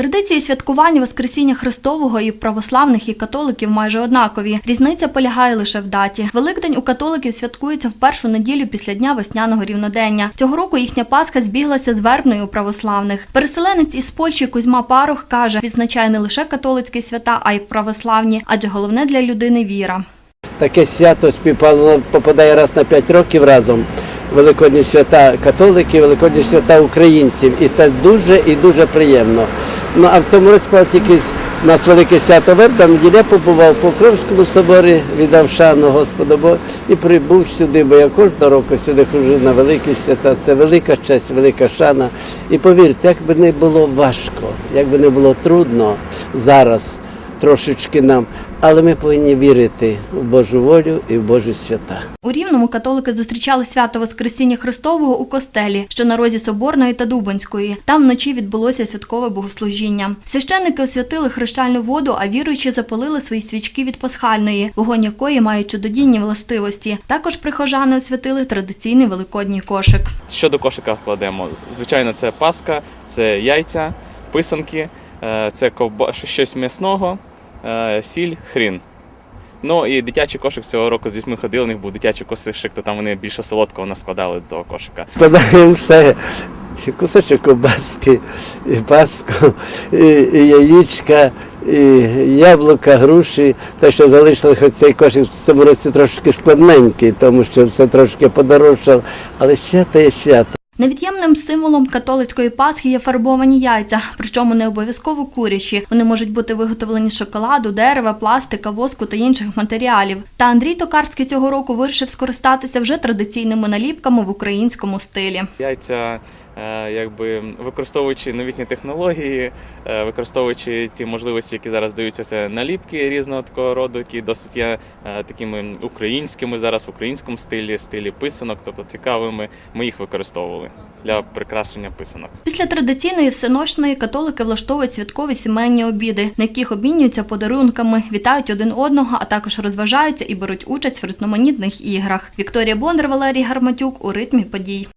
Традиції святкування Воскресіння Христового і в православних і католиків майже однакові. Різниця полягає лише в даті. Великдень у католиків святкується в першу неділю після дня весняного рівнодення. Цього року їхня Пасха збіглася з вербною у православних. Переселенець із Польщі Кузьма Парох каже, відзначає не лише католицькі свята, а й православні, адже головне для людини віра. Таке свято співпало, попадає раз на 5 років разом. Великодні свята католиків, Великодні свята українців. І це дуже і дуже приємно. Ну а в цьому році тільки у нас велике свято Верда, неділя побував по Покровському соборі, віддав шану Господу Богу і прибув сюди, бо я кожного року сюди хожу на великі свята. Це велика честь, велика шана. І повірте, як би не було важко, як би не було трудно зараз трошечки нам, але ми повинні вірити в Божу волю і в Божі свята. У Рівному католики зустрічали свято Воскресіння Христового у костелі, що на розі Соборної та Дубанської. Там вночі відбулося святкове богослужіння. Священники освятили хрещальну воду, а віруючі запалили свої свічки від пасхальної, вогонь якої має чудодійні властивості. Також прихожани освятили традиційний великодній кошик. Що до кошика вкладемо? Звичайно, це паска, це яйця, писанки, е, це ковба... щось м'ясного, сіль, хрін. Ну і дитячий кошик цього року з дітьми ходили, у них був дитячий кошик, то там вони більше солодкого наскладали до кошика. Подаємо все. І Кусочок ковбаски, і паску, і, і яєчка, і яблука, груші. Те, що залишили, хоч цей кошик в цьому році трошки складненький, тому що все трошки подорожчало. Але свято є свято. Невід'ємним символом католицької Пасхи є фарбовані яйця, причому не обов'язково курячі. Вони можуть бути виготовлені з шоколаду, дерева, пластика, воску та інших матеріалів. Та Андрій Токарський цього року вирішив скористатися вже традиційними наліпками в українському стилі. Яйця, е, якби використовуючи новітні технології, е, використовуючи ті можливості, які зараз даються, це наліпки різного такого роду, які досить є е, такими українськими зараз в українському стилі, стилі писанок, тобто цікавими. Ми їх використовували для прикрашення писанок. Після традиційної всеночної католики влаштовують святкові сімейні обіди, на яких обмінюються подарунками, вітають один одного, а також розважаються і беруть участь в різноманітних іграх. Вікторія Бондар, Валерій Гарматюк у ритмі подій.